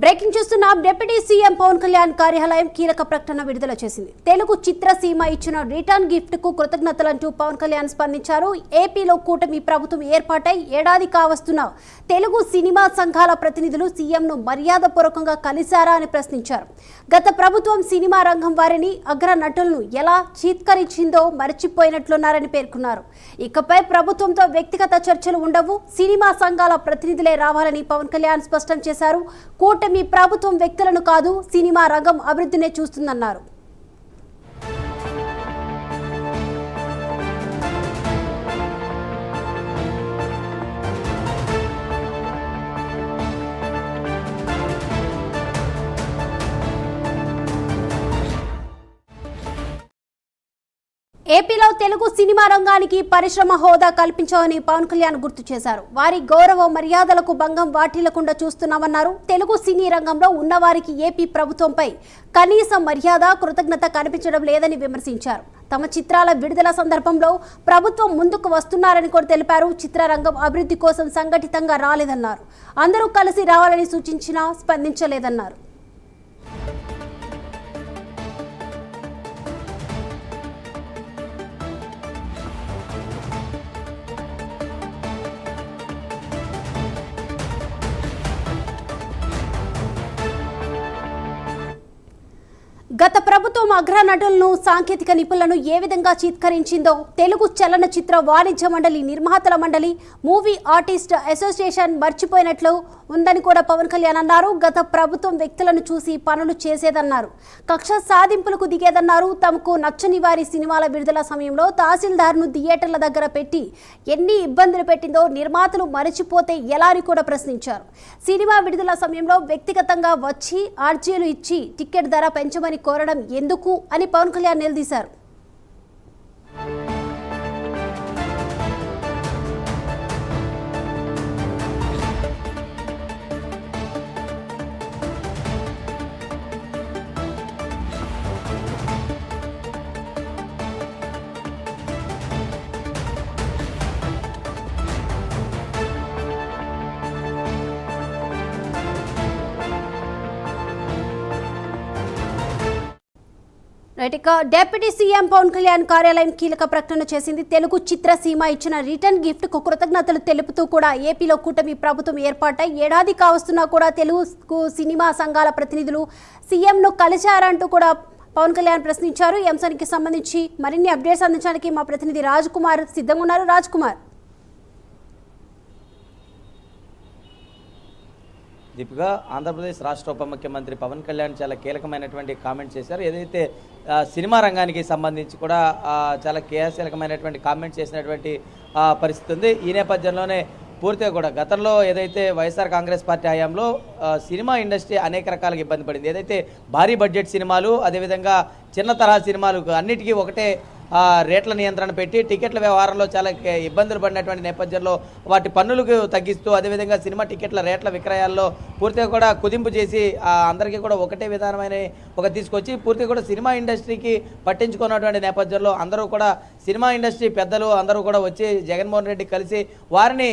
Breaking చూస్తున్న deputy CM Pawan Kalyan కార్యాలయం కీలక ప్రకటన విడుదల చేసింది. తెలుగు చిత్రసీమ ఇచ్చిన రిటర్న్ గిఫ్ట్కు కృతజ్ఞతలంటూ పవన్ కళ్యాణ్ స్పందించారు. ఏపీలో కూటమి ప్రభుత్వం ఏర్పాటై ఏడాది కావస్తున్న తెలుగు సినిమా సంఘాల ప్రతినిధులు సీఎంను మర్యాదపూర్వకంగా కలిశారా అని ప్రశ్నించారు. గత ప్రభుత్వం సినిమా రంగం వారిని అగ్ర నటులను ఎలా చీత్కరించిందో మరచిపోయినట్లున్నారని పేర్కొన్నారు. ఇకపై ప్రభుత్వంతో వ్యక్తిగత చర్చలు ఉండవు. సినిమా సంఘాల ప్రతినిధులే రావాలని పవన్ కళ్యాణ్ స్పష్టం చేశారు. కూటమి ప్రభుత్వం వ్యక్తులను కాదు సినిమా రంగం అభివృద్ధినే చూస్తుందన్నారు. ఏపీలో తెలుగు సినిమా రంగానికి పరిశ్రమ హోదా కల్పించామని పవన్ కళ్యాణ్ గుర్తు చేశారు. వారి గౌరవ మర్యాదలకు భంగం వాటిల్లకుండా చూస్తున్నామన్నారు. తెలుగు సినీ రంగంలో ఉన్నవారికి ఏపీ ప్రభుత్వంపై కనీస మర్యాద కృతజ్ఞత కనిపించడం లేదని విమర్శించారు. తమ చిత్రాల విడుదల సందర్భంలో ప్రభుత్వం ముందుకు వస్తున్నారని కూడా తెలిపారు. చిత్రరంగం అభివృద్ధి కోసం సంఘటితంగా రాలేదన్నారు. అందరూ కలిసి రావాలని సూచించినా స్పందించలేదన్నారు. గత ప్రభుత్వం అగ్ర నటులను సాంకేతిక నిపుణులను ఏ విధంగా చిత్కరించిందో తెలుగు చలనచిత్ర వాణిజ్య మండలి నిర్మాతల మండలి మూవీ ఆర్టిస్ట్ అసోసియేషన్ మర్చిపోయినట్లు ఉందని కూడా పవన్ కళ్యాణ్ అన్నారు. గత ప్రభుత్వం వ్యక్తులను చూసి పనులు చేసేదన్నారు. కక్ష సాధింపులకు దిగేదన్నారు. తమకు నచ్చని వారి సినిమాల విడుదల సమయంలో తహసీల్దార్ను థియేటర్ల దగ్గర పెట్టి ఎన్ని ఇబ్బందులు పెట్టిందో నిర్మాతలు మరచిపోతే ఎలా అని కూడా ప్రశ్నించారు. సినిమా విడుదల సమయంలో వ్యక్తిగతంగా వచ్చి ఆర్జీలు ఇచ్చి టికెట్ ధర పెంచమని కోరడం ఎందుకు అని పవన్ కళ్యాణ్ నిలదీశారు. రైట్ ఇక డిప్యూటీ సీఎం పవన్ కళ్యాణ్ కార్యాలయం కీలక ప్రకటన చేసింది. తెలుగు చిత్రసీమ ఇచ్చిన రిటర్న్ గిఫ్ట్కు కృతజ్ఞతలు తెలుపుతూ కూడా ఏపీలో కూటమి ప్రభుత్వం ఏర్పాటై ఏడాది కావస్తున్నా కూడా తెలుగు సినిమా సంఘాల ప్రతినిధులు సీఎంను కలిశారంటూ కూడా పవన్ కళ్యాణ్ ప్రశ్నించారు. ఈ అంశానికి సంబంధించి మరిన్ని అప్డేట్స్ అందించడానికి మా ప్రతినిధి రాజ్ కుమార్ సిద్ధంగా ఉన్నారు. రాజ్ కుమార్. దీపిక ఆంధ్రప్రదేశ్ రాష్ట్ర ఉప ముఖ్యమంత్రి పవన్ కళ్యాణ్ చాలా కీలకమైనటువంటి కామెంట్ చేశారు. ఏదైతే సినిమా రంగానికి సంబంధించి కూడా చాలా క్రియాశీలకమైనటువంటి కామెంట్ చేసినటువంటి పరిస్థితి ఉంది. ఈ నేపథ్యంలోనే పూర్తిగా కూడా గతంలో ఏదైతే వైఎస్ఆర్ కాంగ్రెస్ పార్టీ హయాంలో సినిమా ఇండస్ట్రీ అనేక రకాలుగా ఇబ్బంది పడింది. ఏదైతే భారీ బడ్జెట్ సినిమాలు అదేవిధంగా చిన్న తరహా సినిమాలు అన్నిటికీ ఒకటే రేట్ల నియంత్రణ పెట్టి టికెట్ల వ్యవహారంలో చాలా ఇబ్బందులు పడినటువంటి నేపథ్యంలో వాటి పన్నులకు తగ్గిస్తూ అదేవిధంగా సినిమా టికెట్ల రేట్ల విక్రయాల్లో పూర్తిగా కూడా కుదింపు చేసి అందరికీ కూడా ఒకటే విధానమైన ఒక తీసుకొచ్చి పూర్తిగా కూడా సినిమా ఇండస్ట్రీకి పట్టించుకున్నటువంటి నేపథ్యంలో అందరూ కూడా సినిమా ఇండస్ట్రీ పెద్దలు అందరూ కూడా వచ్చి జగన్మోహన్ రెడ్డి కలిసి వారిని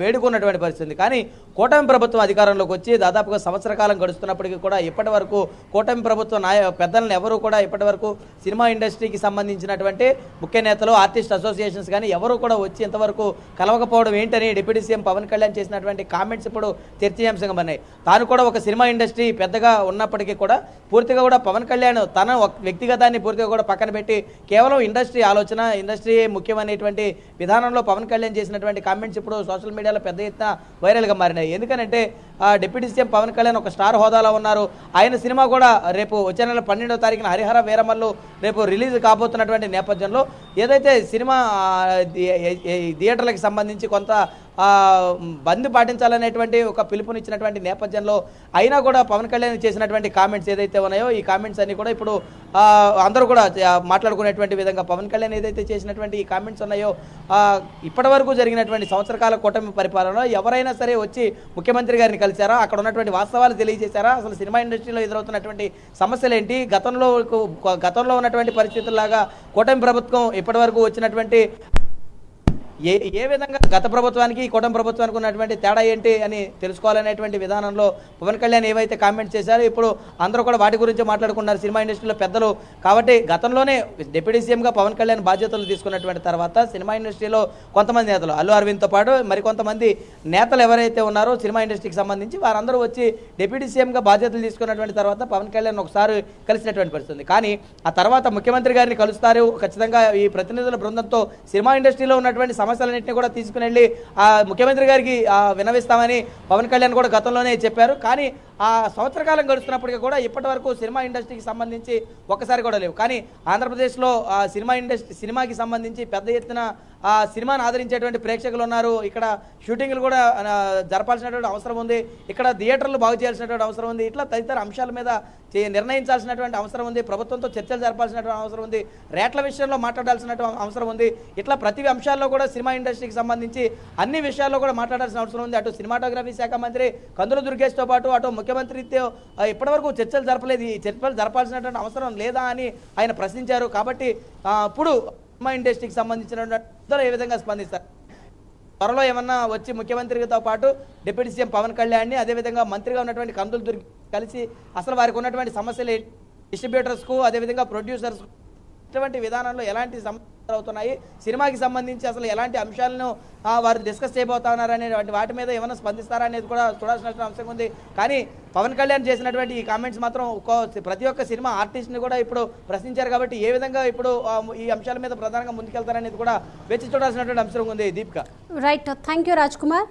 వేడుకున్నటువంటి పరిస్థితి కానీ కూటమి ప్రభుత్వం అధికారంలోకి వచ్చి దాదాపుగా సంవత్సర కాలం గడుస్తున్నప్పటికీ కూడా ఇప్పటి వరకు కూటమి ప్రభుత్వ నాయ పెద్దలను ఎవరు కూడా ఇప్పటి వరకు సినిమా ఇండస్ట్రీకి సంబంధించినటువంటి ముఖ్య నేతలు ఆర్టిస్ట్ అసోసియేషన్స్ కానీ ఎవరు కూడా వచ్చి ఇంతవరకు కలవకపోవడం ఏంటని డిప్యూటీ సీఎం పవన్ కళ్యాణ్ చేసినటువంటి కామెంట్స్ ఇప్పుడు చర్చనీయాంశంగా ఉన్నాయి. తాను కూడా ఒక సినిమా ఇండస్ట్రీ పెద్దగా ఉన్నప్పటికీ కూడా పూర్తిగా కూడా పవన్ కళ్యాణ్ తన వ్యక్తిగతాన్ని పూర్తిగా కూడా పక్కన పెట్టి కేవలం ఇండస్ట్రీ ఆలోచన ఇండస్ట్రీ ముఖ్యమైనటువంటి విధానంలో పవన్ కళ్యాణ్ చేసినటువంటి కామెంట్స్ ఇప్పుడు సోషల్ మీడియాలో పెద్ద ఎత్తున వైరల్గా మారినాయి. ఎందుకనంటే డిప్యూటీ సీఎం పవన్ కళ్యాణ్ ఒక స్టార్ హోదాలో ఉన్నారు. ఆయన సినిమా కూడా రేపు వచ్చే నెల పన్నెండవ తారీఖున హరిహర వీరమల్లు రేపు రిలీజ్ కాబోతున్నటువంటి నేపథ్యంలో ఏదైతే సినిమా థియేటర్లకు సంబంధించి కొంత బంద్ పాటించాలనేటువంటి ఒక పిలుపునిచ్చినటువంటి నేపథ్యంలో అయినా కూడా పవన్ కళ్యాణ్ చేసినటువంటి కామెంట్స్ ఏదైతే ఉన్నాయో ఈ కామెంట్స్ అన్ని కూడా ఇప్పుడు అందరూ కూడా మాట్లాడుకునేటువంటి విధంగా పవన్ కళ్యాణ్ ఏదైతే చేసినటువంటి ఈ కామెంట్స్ ఉన్నాయో ఇప్పటివరకు ఇప్పటి జరిగినటువంటి సంవత్సరకాల కూటమి పరిపాలనలో ఎవరైనా సరే వచ్చి ముఖ్యమంత్రి గారిని కలిశారా? అక్కడ ఉన్నటువంటి వాస్తవాలు తెలియజేశారా? అసలు సినిమా ఇండస్ట్రీలో ఎదురవుతున్నటువంటి సమస్యలు ఏంటి గతంలో గతంలో ఉన్నటువంటి పరిస్థితుల్లాగా కూటమి ప్రభుత్వం ఇప్పటి వరకు వచ్చినటువంటి ఏ ఏ విధంగా గత ప్రభుత్వానికి ఈ కూటమి ప్రభుత్వానికి ఉన్నటువంటి తేడా ఏంటి అని తెలుసుకోవాలనేటువంటి విధానంలో పవన్ కళ్యాణ్ ఏవైతే కామెంట్ చేశారో ఇప్పుడు అందరూ కూడా వాటి గురించి మాట్లాడుకున్నారు సినిమా ఇండస్ట్రీలో పెద్దలు. కాబట్టి గతంలోనే డిప్యూటీ సీఎంగా పవన్ కళ్యాణ్ బాధ్యతలు తీసుకున్నటువంటి తర్వాత సినిమా ఇండస్ట్రీలో కొంతమంది నేతలు అల్లు అరవింద్తో పాటు మరికొంతమంది నేతలు ఎవరైతే ఉన్నారో సినిమా ఇండస్ట్రీకి సంబంధించి వారందరూ వచ్చి డిప్యూటీ సీఎంగా బాధ్యతలు తీసుకున్నటువంటి తర్వాత పవన్ కళ్యాణ్ ఒకసారి కలిసినటువంటి పరిస్థితుంది కానీ ఆ తర్వాత ముఖ్యమంత్రి గారిని కలుస్తారు. ఖచ్చితంగా ఈ ప్రతినిధుల బృందంతో సినిమా ఇండస్ట్రీలో ఉన్నటువంటి సమస్యలన్నింటినీ కూడా తీసుకుని వెళ్ళి ఆ ముఖ్యమంత్రి గారికి వినవిస్తామని పవన్ కళ్యాణ్ కూడా గతంలోనే చెప్పారు. కానీ ఆ సంవత్సర కాలం గడుస్తున్నప్పటికీ కూడా ఇప్పటి వరకు సినిమా ఇండస్ట్రీకి సంబంధించి ఒక్కసారి కూడా లేవు. కానీ ఆంధ్రప్రదేశ్లో సినిమా ఇండస్ట్రీ సినిమాకి సంబంధించి పెద్ద ఎత్తున ఆ సినిమాను ఆదరించేటువంటి ప్రేక్షకులు ఉన్నారు. ఇక్కడ షూటింగ్లు కూడా జరపాల్సినటువంటి అవసరం ఉంది. ఇక్కడ థియేటర్లు బాగు చేయాల్సినటువంటి అవసరం ఉంది. ఇట్లా తదితర అంశాల మీద నిర్ణయించాల్సినటువంటి అవసరం ఉంది. ప్రభుత్వంతో చర్చలు జరపాల్సినటువంటి అవసరం ఉంది. రేట్ల విషయంలో మాట్లాడాల్సినటువంటి అవసరం ఉంది. ఇట్లా ప్రతి అంశాల్లో కూడా సినిమా ఇండస్ట్రీకి సంబంధించి అన్ని విషయాల్లో కూడా మాట్లాడాల్సిన అవసరం ఉంది. అటు సినిమాటోగ్రఫీ శాఖ మంత్రి కందుల దుర్గేష్తో పాటు అటు ముఖ్యమంత్రితో ఇప్పటివరకు చర్చలు జరపలేదు. ఈ చర్చలు జరపాల్సినటువంటి అవసరం లేదా అని ఆయన ప్రశ్నించారు. కాబట్టి ఇప్పుడు సినిమా ఇండస్ట్రీకి సంబంధించినటువంటి ఏ విధంగా స్పందిస్తారు? త్వరలో ఏమన్నా వచ్చి ముఖ్యమంత్రితో పాటు డిప్యూటీ సీఎం పవన్ కళ్యాణ్ని అదేవిధంగా మంత్రిగా ఉన్నటువంటి కందులు దుర్గి కలిసి అసలు వారికి ఉన్నటువంటి సమస్యలు డిస్ట్రిబ్యూటర్స్కు అదేవిధంగా ప్రొడ్యూసర్స్ ఇటువంటి విధానంలో ఎలాంటి సమస్య అవుతున్నాయి. సినిమాకి సంబంధించి అసలు ఎలాంటి అంశాలను వారు డిస్కస్ చేయబోతా ఉన్నారు అనేటువంటి వాటి మీద ఏమైనా స్పందిస్తారా అనేది కూడా చూడాల్సిన అంశం ఉంది. కానీ పవన్ కళ్యాణ్ చేసినటువంటి ఈ కామెంట్స్ మాత్రం ప్రతి ఒక్క సినిమా ఆర్టిస్ట్ని కూడా ఇప్పుడు ప్రశ్నించారు కాబట్టి ఏ విధంగా ఇప్పుడు ఈ అంశాల మీద ప్రధానంగా ముందుకెళ్తారనేది కూడా వేచి చూడాల్సినటువంటి అంశం ఉంది Deepika. Right thank you Raj Kumar